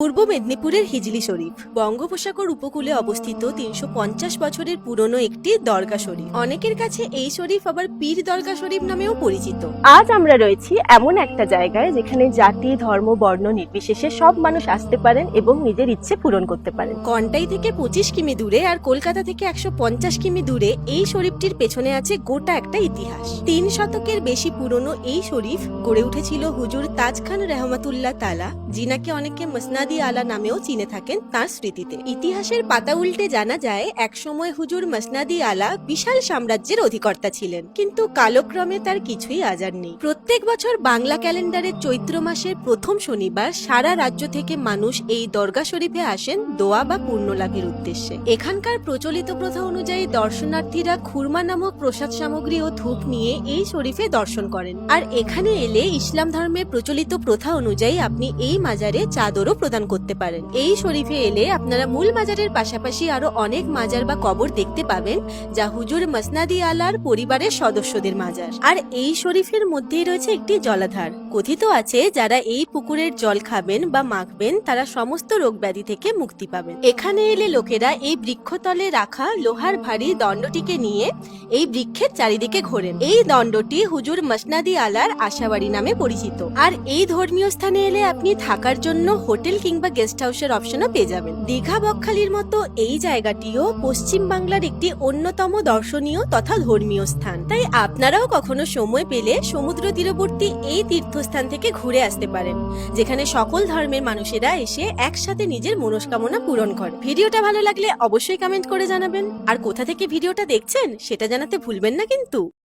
পূর্ব মেদিনীপুরের হিজলি শরীফ। বঙ্গোপসাগর উপকূলে অবস্থিত তিনশো পঞ্চাশ বছরের পুরনো একটি দরগা শরীফ। অনেকের কাছে এই শরীফ আবার পীর দরগা শরীফ নামেও পরিচিত। আজ আমরা রয়েছি এমন একটা জায়গায় যেখানে জাতি ধর্ম বর্ণ নির্বিশেষে সব মানুষ আসতে পারেন এবং নিজের ইচ্ছে পূরণ করতে পারেন। কন্টাই থেকে পঁচিশ কিমি দূরে আর কলকাতা থেকে একশো পঞ্চাশ কিমি দূরে এই শরীফটির পেছনে আছে গোটা একটা ইতিহাস। তিন শতকের বেশি পুরনো এই শরীফ গড়ে উঠেছিল হুজুর তাজ খান রহমাতুল্লাহ তালা। যিনাকে অনেকে মসনাদি আলা নামেও চিনে থাকেন তার স্মৃতিতে। ইতিহাসের পাতা উল্টে জানা যায়, একসময় হুজুর মসনাদি আলা বিশাল সাম্রাজ্যের অধিকর্তা ছিলেন। কিন্তু কালক্রমে তার কিছুই আজার নেই। প্রত্যেক বছর বাংলা ক্যালেন্ডারের চৈত্র মাসের প্রথম শনিবার সারা রাজ্য থেকে মানুষ এই দরগা শরীফে আসেন দোয়া বা পূর্ণ লাভের উদ্দেশ্যে। এখানকার প্রচলিত প্রথা অনুযায়ী দর্শনার্থীরা খুরমা নামক প্রসাদ সামগ্রী ও ধূপ নিয়ে এই শরীফে দর্শন করেন। আর এখানে এলে ইসলাম ধর্মের প্রচলিত প্রথা অনুযায়ী আপনি এই মাজারে চাদরও প্রদান করতে পারেন। এই শরীফে এলে আপনারা মূল মাজারের পাশাপাশি আরও অনেক মাজার বা কবর দেখতে পাবেন, যা হুজুর মসনাদি আলার পরিবারের সদস্যদের মাজার। আর এই শরীফের মধ্যেই রয়েছে একটি জলাধার। কথিত আছে, যারা এই পুকুরের জল খাবেন বা মাখবেন, তারা সমস্ত রোগ ব্যাধি থেকে মুক্তি পাবেন। এখানে এলে লোকেরা এই বৃক্ষতলে রাখা লোহার ভারী দণ্ডটিকে নিয়ে এই বৃক্ষের চারিদিকে ঘোরেন। এই দণ্ডটি হুজুর মসনাদি আলার আশাবাড়ি নামে পরিচিত। আর এই ধর্মীয় স্থানে এলে আপনি থাকার জন্য হোটেল কিংবা গেস্ট হাউসের অপশনও পেয়ে যাবেন। দীঘা বকখালির মতো এই জায়গাটিও পশ্চিম বাংলার একটি অন্যতম দর্শনীয় তথা ধর্মীয় স্থান। তাই আপনারাও কখনো সময় পেলে সমুদ্র তীরবর্তী এই তীর্থস্থান থেকে ঘুরে আসতে পারেন, যেখানে সকল ধর্মের মানুষেরা এসে একসাথে নিজের মনস্কামনা পূরণ করে ভিডিওটা ভালো লাগলে অবশ্যই কমেন্ট করে জানাবেন। আর কোথা থেকে ভিডিওটা দেখছেন, সেটা জানাতে ভুলবেন না কিন্তু।